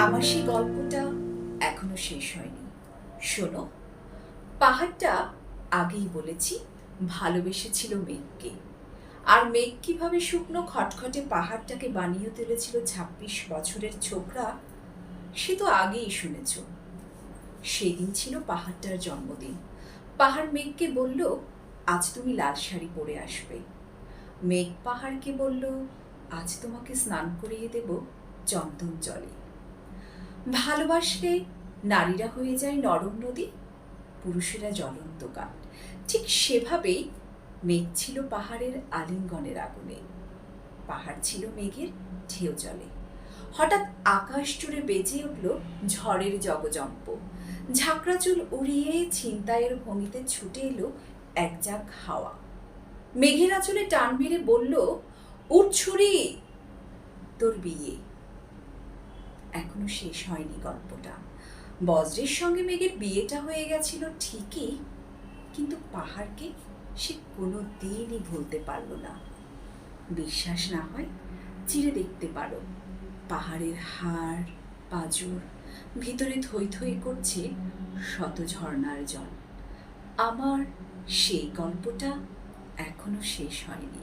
আমার সেই গল্পটা এখনও শেষ হয়নি। শোনো, পাহাড়টা আগেই বলেছি ভালোবেসেছিল মেঘকে। আর মেঘ কীভাবে শুকনো খটখটে পাহাড়টাকে বানিয়ে তুলেছিল ছাব্বিশ বছরের ছোকরা, সে তো আগেই শুনেছ। সেদিন ছিল পাহাড়টার জন্মদিন। পাহাড় মেঘকে বলল, আজ তুমি লাল শাড়ি পরে আসবে। মেঘ পাহাড়কে বলল, আজ তোমাকে স্নান করিয়ে দেব চন্দন জলে। ভালোবাসলে নারীরা হয়ে যায় নরম নদী, পুরুষেরা জ্বলন্ত কাঠ ঠিক সেভাবেই মেঘ ছিল পাহাড়ের আলিঙ্গনের আগুনে। পাহাড় ছিল মেঘের ঢেউ জলে। হঠাৎ আকাশ জুড়ে বেজে উঠল ঝড়ের জগজম্প। ঝাঁকড়াচুল উড়িয়ে ছিনতাইয়ের ভঙ্গিতে ছুটে এলো এক জাক হাওয়া। মেঘের আঁচলে টান মেরে বলল, উঠ ছুরি, তোর বিয়ে। এখনও শেষ হয়নি গল্পটা। বজ্রের সঙ্গে মেঘের বিয়েটা হয়ে গেছিল ঠিকই, কিন্তু পাহাড়কে সে কোনো দিনই ভুলতে পারল না। বিশ্বাস না হয় চিরে দেখতে পারো। পাহাড়ের হাড়, পাজর, ভিতরে থই থই করছে শত ঝর্ণার জল। আমার সেই গল্পটা এখনও শেষ হয়নি।